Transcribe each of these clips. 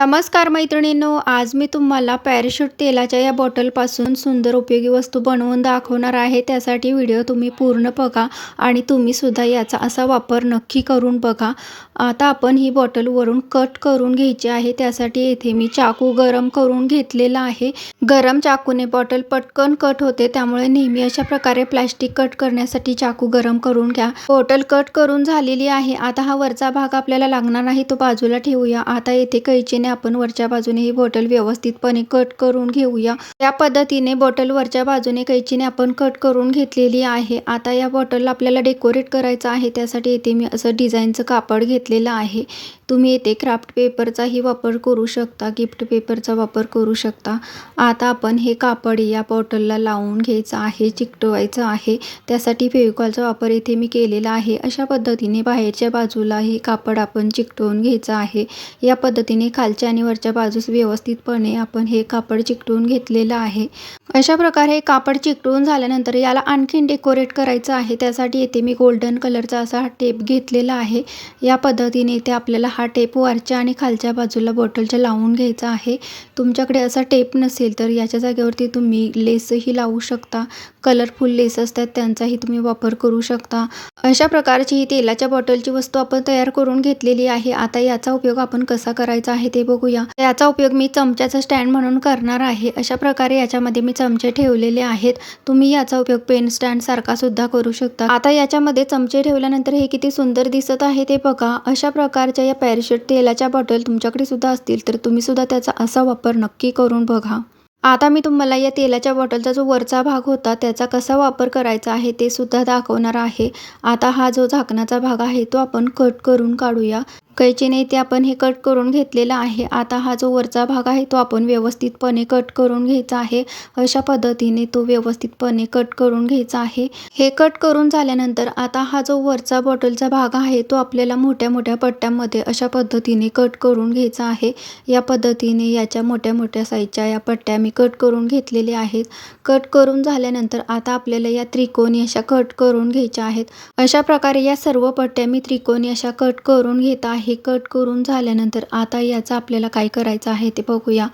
नमस्कार मैत्रिणींनो आज मी तुम्हाला पॅराशूट तेलाच्या या बॉटलपासून सुंदर उपयोगी वस्तू बनवून दाखवणार आहे. त्यासाठी व्हिडिओ तुम्ही पूर्ण बघा आणि तुम्हीसुद्धा याचा असा वापर नक्की करून बघा. आता आपण ही बॉटल वरून कट करून घ्यायची आहे. त्यासाठी येथे मी चाकू गरम करून घेतलेला आहे. गरम चाकूने बॉटल पटकन कट होते. त्यामुळे नेहमी अशा प्रकारे प्लॅस्टिक कट करण्यासाठी चाकू गरम करून घ्या. बॉटल कट करून झालेली आहे. आता हा वरचा भाग आपल्याला लागणार नाही तो बाजूला ठेवूया. आता येथे कैचीने आपण वरच्या बाजूने ही बॉटल व्यवस्थितपणे कट करून घेऊया. या पद्धतीने बॉटल वरच्या बाजूने कैचीने आपण कट करून घेतलेली आहे. आता या बॉटलला आपल्याला डेकोरेट करायचं आहे. त्यासाठी येथे मी असं डिझाईनचं कापड घेतलेलं आहे. तुम्ही येथे क्राफ्ट पेपरचाही वापर करू शकता गिफ्ट पेपरचा वापर करू शकता. आता आपण हे कापड या बॉटलला लावून घ्यायचं आहे चिकटवायचं आहे. त्यासाठी फेविकॉलचा वापर इथे मी केलेला आहे. अशा पद्धतीने बाहेरच्या बाजूला हे कापड आपण चिकटवून घ्यायचं आहे. या पद्धतीने खालच्या आणि वरच्या बाजूस व्यवस्थितपणे आपण हे कापड चिकटवून घेतलेलं आहे. अशा प्रकारे हे कापड चिकटवून झाल्यानंतर याला आणखीन डेकोरेट करायचं आहे. त्यासाठी येथे मी गोल्डन कलरचा असा टेप घेतलेला आहे. या पद्धतीने इथे आपल्याला हा टेप वरच्या आणि खालच्या बाजूला बॉटलच्या लावून घ्यायचा आहे. तुमच्याकडे असा टेप नसेल तर याच्या जागेवरती तुम्ही लेसही लावू शकता. कलरफुल लेस असतात त्यांचाही तुम्ही वापर करू शकता. अशा प्रकारची ही तेलाच्या बॉटलची वस्तू आपण तयार करून घेतलेली आहे. आता याचा उपयोग आपण कसा करायचा आहे ते बघूया. याचा उपयोग मी चमच्याचा स्टँड म्हणून करणार आहे. अशा प्रकारे याच्यामध्ये मी चमचे ठेवलेले आहेत. तुम्ही याचा उपयोग पेन स्टँड सारखा सुद्धा करू शकता. आता याच्यामध्ये चमचे ठेवल्यानंतर हे किती सुंदर दिसत आहे ते बघा. अशा प्रकारच्या या पॅरिशूट तेलाच्या बॉटल तुमच्याकडे सुद्धा असतील तर तुम्ही सुद्धा त्याचा असा वापर नक्की करून बघा. आता मी तुम्हाला या तेलाच्या बॉटलचा जो वरचा भाग होता त्याचा कसा वापर करायचा आहे ते सुद्धा दाखवणार आहे. आता हा जो झाकणाचा भाग आहे तो आपण कट करून काढूया. कैचीने ते आपण हे कट करून घेतलेलं आहे. आता हा जो वरचा भाग आहे तो आपण व्यवस्थितपणे कट करून घ्यायचा आहे. अशा पद्धतीने तो व्यवस्थितपणे कट करून घ्यायचा आहे. हे कट करून झाल्यानंतर आता हा जो वरचा बॉटलचा भाग आहे तो आपल्याला मोठ्या मोठ्या पट्ट्यांमध्ये अशा पद्धतीने कट करून घ्यायचा आहे. या पद्धतीने याच्या मोठ्या मोठ्या साईजच्या या पट्ट्या मी कट करून घेतलेल्या आहेत. कट करून झाल्यानंतर आता आपल्याला या त्रिकोणी अशा कट करून घ्यायच्या आहेत. अशा प्रकारे या सर्व पट्ट्या मी त्रिकोणी अशा कट करून घेत आहे. हे कट करून झाल्यानंतर आता याचा आपल्याला काय करायचं आहे ते बघूया.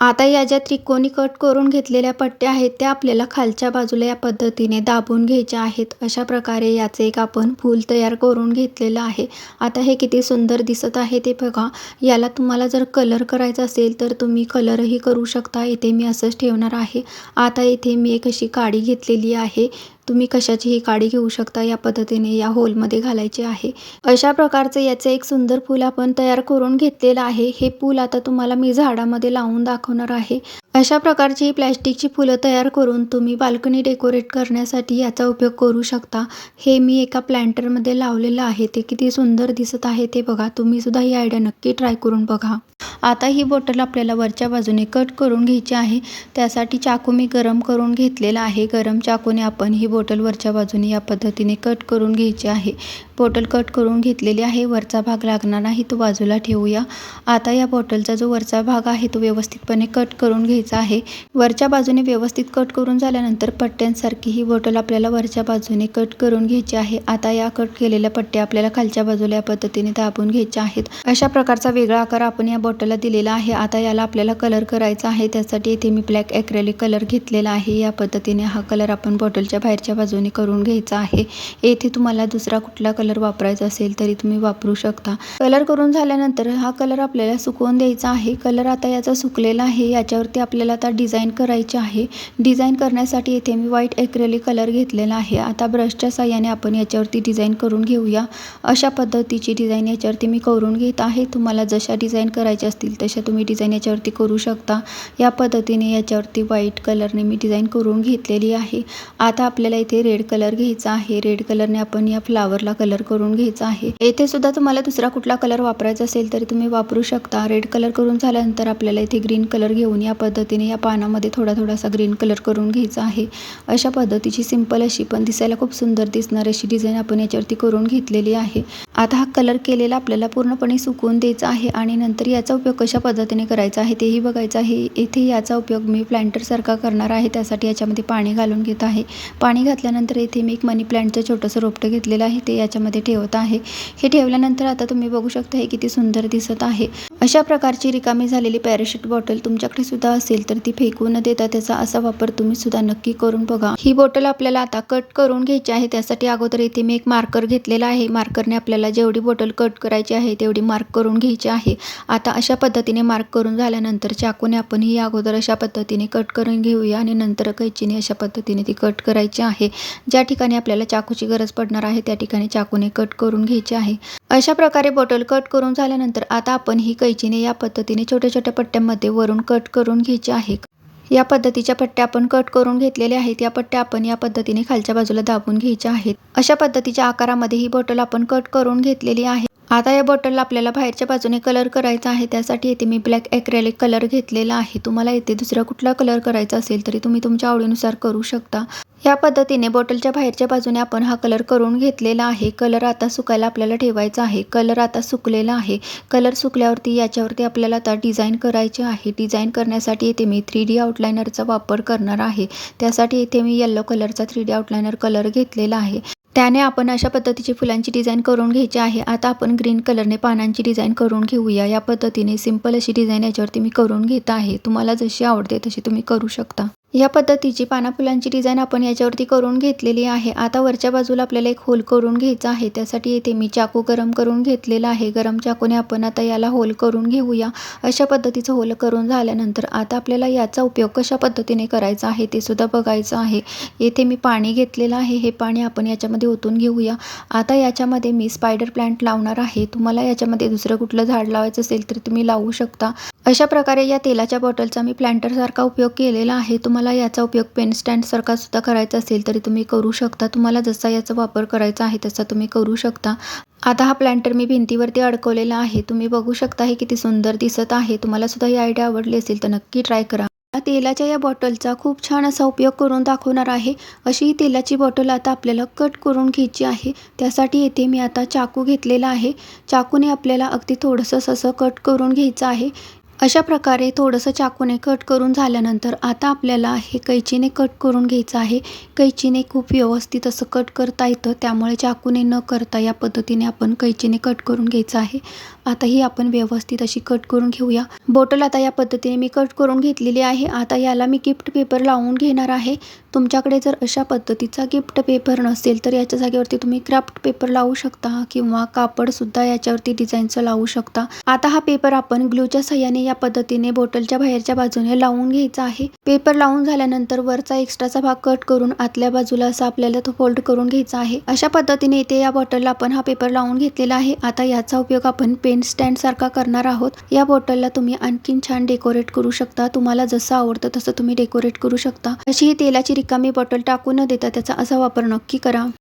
आता या ज्या त्रिकोणी कट करून घेतलेल्या पट्ट्या आहेत त्या आपल्याला खालच्या बाजूला या पद्धतीने दाबून घ्यायच्या आहेत. अशा प्रकारे याचे एक आपण फूल तयार करून घेतलेलं आहे. आता हे किती सुंदर दिसत आहे ते बघा. याला तुम्हाला जर कलर करायचा असेल तर तुम्ही कलरही करू शकता. इथे मी असंच ठेवणार आहे. आता इथे मी एक अशी काडी घेतलेली आहे. तुम्ही कशाचीही काळी घेऊ शकता या पद्धतीने या होलमध्ये घालायचे आहे. अशा प्रकारचं याचे एक सुंदर फूल आपण तयार करून घेतलेलं आहे. हे फूल आता तुम्हाला मी झाडामध्ये लावून दाखवणार आहे. अशा प्रकारची प्लॅस्टिकची फुलं तयार करून तुम्ही बाल्कनी डेकोरेट करण्यासाठी याचा उपयोग करू शकता. हे मी एका प्लॅन्टरमध्ये लावलेलं आहे. ते किती सुंदर दिसत आहे ते बघा. तुम्ही सुद्धा ही आयडिया नक्की ट्राय करून बघा. आता ही बॉटल आपल्याला वरच्या बाजूने कट करून घ्यायची आहे. त्यासाठी चाकू मी गरम करून घेतलेला आहे. गरम चाकूने आपण ही बॉटल वरच्या बाजूने या पद्धतीने कट करून घ्यायची आहे. बॉटल कट करून घेतलेली आहे. वरचा भाग लागणार नाही तो बाजूला ठेवूया. आता या बॉटलचा जो वरचा भाग आहे तो व्यवस्थितपणे कट करून घ्यायचा आहे. वरच्या बाजूने व्यवस्थित कट करून झाल्यानंतर पट्ट्यांसारखी ही बॉटल आपल्याला वरच्या बाजूने कट करून घ्यायची आहे. आता या कट केलेल्या पट्ट्या आपल्याला खालच्या बाजूला या पद्धतीने दाबून घ्यायच्या आहेत. अशा प्रकारचा वेगळा आकार आपण या बॉटलला दिलेला आहे. आता याला आपल्याला कलर करायचा आहे. त्यासाठी इथे मी ब्लॅक ॲक्रेलिक कलर घेतलेला आहे. या पद्धतीने हा कलर आपण बॉटलच्या वरच्या बाजूने करून घ्यायचा आहे. येथे तुम्हाला दुसरा कुठला कलर वापरायचा असेल तरी तुम्ही वापरू शकता. कलर करून झाल्यानंतर हा कलर आपल्याला सुकवून द्यायचा आहे. कलर आता याचा सुकलेला आहे. याच्यावरती आपल्याला आता डिझाईन करायची आहे. डिझाईन करण्यासाठी येथे मी व्हाईट एक्रेलिक कलर घेतलेला आहे. आता ब्रशच्या साह्याने आपण याच्यावरती डिझाईन करून घेऊया. अशा पद्धतीची डिझाईन याच्यावरती मी करून घेत आहे. तुम्हाला जशा डिझाईन करायच्या असतील तशा तुम्ही डिझाईन याच्यावरती करू शकता. या पद्धतीने याच्यावरती व्हाईट कलरने मी डिझाईन करून घेतलेली आहे. आता आपल्याला इथे रेड कलर घ्यायचा आहे. रेड कलरने आपण या फ्लावरला कलर करून घ्यायचा आहे. येथे सुद्धा तुम्हाला दुसरा कुठला कलर वापरायचा असेल तरी तुम्ही वापरू शकता. रेड कलर करून झाल्यानंतर आपल्याला इथे ग्रीन कलर घेऊन या पद्धतीने या पानामध्ये थोडा थोडासा ग्रीन कलर करून घ्यायचा आहे. अशा पद्धतीची सिंपल अशी पण दिसायला खूप सुंदर दिसणार अशी डिझाईन आपण याच्यावरती करून घेतलेली आहे. आता हा कलर केलेला आपल्याला पूर्णपणे सुकवून द्यायचा आहे आणि नंतर याचा उपयोग कशा पद्धतीने करायचा आहे तेही बघायचं आहे. येथे याचा उपयोग मी प्लांटरसारखा करणार आहे. त्यासाठी याच्यामध्ये पाणी घालून घेत आहे. पाणी घातल्यानंतर इथे मी एक मनी प्लांटचं छोटंसं रोपटं घेतलेलं आहे ते याच्यामध्ये ठेवत आहे. हे ठेवल्यानंतर आता तुम्ही बघू शकता हे किती सुंदर दिसत आहे. अशा प्रकारची रिकामी झालेली पॅराशूट बॉटल तुमच्याकडे सुद्धा असेल तर ती फेकू न देता त्याचा असा वापर तुम्ही सुद्धा नक्की करून बघा. ही बॉटल आपल्याला आता कट करून घ्यायची आहे त्यासाठी अगोदर इथे मी एक मार्कर घेतलेला आहे. मार्करने आपल्याला जेवढी बॉटल कट करायची आहे तेवढी मार्क करून घ्यायची आहे. आता अशा पद्धतीने मार्क करून झाल्यानंतर चाकूने आपण ही अगोदर अशा पद्धतीने कट करून घेऊया आणि नंतर कैचीने अशा पद्धतीने ती कट करायची आहे. ज्या ठिकाणी आपल्याला चाकूची गरज पडणार आहे त्या ठिकाणी चाकूने कट करून घ्यायची आहे. अशा प्रकारे बॉटल कट करून झाल्यानंतर आता आपण ही कैचीने या पद्धतीने छोट्या छोट्या पट्ट्यांमध्ये वरून कट करून घ्यायचे आहे. या पद्धतीच्या पट्ट्या आपण कट करून घेतलेल्या आहेत. या पट्ट्या आपण या पद्धतीने खालच्या बाजूला दाबून घ्यायच्या आहेत. अशा पद्धतीच्या आकारामध्ये ही बॉटल आपण कट करून घेतलेली आहे. आता या बॉटलला आपल्याला बाहेरच्या बाजूने कलर करायचा आहे. त्यासाठी इथे मी ब्लॅक ॲक्रेलिक कलर घेतलेला आहे. तुम्हाला इथे दुसरा कुठला कलर करायचा असेल तरी तुम्ही तुमच्या आवडीनुसार करू शकता. या पद्धतीने बॉटलच्या बाहेरच्या बाजूने आपण हा कलर करून घेतलेला आहे. कलर आता सुकायला आपल्याला ठेवायचा आहे. कलर आता सुकलेला आहे. कलर सुकल्यावरती याच्यावरती आपल्याला आता डिझाईन करायचे आहे. डिझाईन करण्यासाठी इथे मी थ्री डी आउटलायनरचा वापर करणार आहे. त्यासाठी इथे मी येल्लो कलरचा थ्री डी आउटलायनर कलर घेतलेला आहे. त्याने आपण अशा पद्धतीची फुलांची डिझाईन करून घ्यायची आहे. आता आपण ग्रीन कलरने पानांची डिझाईन करून घेऊया. या पद्धतीने सिंपल अशी डिझाईन याच्यावरती मी करून घेत आहे. तुम्हाला जशी आवडते तशी तुम्ही करू शकता. या पद्धतीची पाना फुलांची डिझाईन आपण याच्यावरती करून घेतलेली आहे. आता वरच्या बाजूला आपल्याला एक होल करून घ्यायचा आहे. त्यासाठी इथे मी चाकू गरम करून घेतलेला आहे. गरम चाकूने आपण आता याला होल करून घेऊया. अशा पद्धतीचं होल करून झाल्यानंतर आता आपल्याला याचा उपयोग कशा पद्धतीने करायचा आहे ते सुद्धा बघायचं आहे. येथे मी पाणी घेतलेलं आहे. हे पाणी आपण याच्यामध्ये ओतून घेऊया. आता याच्यामध्ये मी स्पायडर प्लांट लावणार आहे. तुम्हाला याच्यामध्ये दुसरं कुठलं झाड लावायचं असेल तर तुम्ही लावू शकता. अशा प्रकारे या तेलाच्या बॉटलचा मी प्लांटरसारखा उपयोग केलेला आहे. तुम्हाला याचा उपयोग पेन स्टँडसारखा सुद्धा करायचा असेल तरी तुम्ही करू शकता. तुम्हाला जसा याचा वापर करायचा आहे तसा तुम्ही करू शकता. आता हा प्लांटर मी भिंतीवरती अडकवलेला आहे. तुम्ही बघू शकता हे किती सुंदर दिसत आहे. तुम्हाला सुद्धा ही आयडिया आवडली असेल तर नक्की ट्राय करा. तेलाच्या या बॉटलचा खूप छान असा उपयोग करून दाखवणार आहे. अशी ही तेलाची बॉटल आता आपल्याला कट करून घ्यायची आहे. त्यासाठी येथे मी आता चाकू घेतलेला आहे. चाकूने आपल्याला अगदी थोडंसं असं कट करून घ्यायचं आहे. अशा प्रकारे थोडंसं चाकूने कट करून झाल्यानंतर आता आपल्याला हे कैचीने कट करून घ्यायचं आहे. कैचीने खूप व्यवस्थित असं कट करता येतं. त्यामुळे चाकूने न करता या पद्धतीने आपण कैचीने कट करून घ्यायचं आहे. आता ही आपण व्यवस्थित अशी कट करून घेऊया. बॉटल आता या पद्धतीने मी कट करून घेतलेली आहे. आता याला मी गिफ्ट पेपर लावून घेणार आहे. तुमच्याकडे जर अशा पद्धतीचा गिफ्ट पेपर नसेल तर याच्या जागेवरती तुम्ही क्राफ्ट पेपर लावू शकता किंवा कापडसुद्धा याच्यावरती डिझाईनचं लावू शकता. आता हा पेपर आपण ग्लूच्या सहाय्याने या पद्धतीने बॉटलच्या बाहेरच्या बाजूने लावून घ्यायचा आहे. पेपर लावून झाल्यानंतर वरचा एक्स्ट्राचा भाग कट करून आतल्या बाजूला असा आपल्याला तो फोल्ड करून घ्यायचा आहे. अशा पद्धतीने इथे या बॉटलला आपण हा पेपर लावून घेतलेला आहे. आता याचा उपयोग आपण पेन स्टँड सारखा करणार आहोत. या बॉटलला तुम्ही आणखीन छान डेकोरेट करू शकता. तुम्हाला जसं आवडतं तसं तुम्ही डेकोरेट करू शकता. अशी ही तेलाची रिकामी बॉटल टाकू न देता त्याचा असा वापर नक्की करा.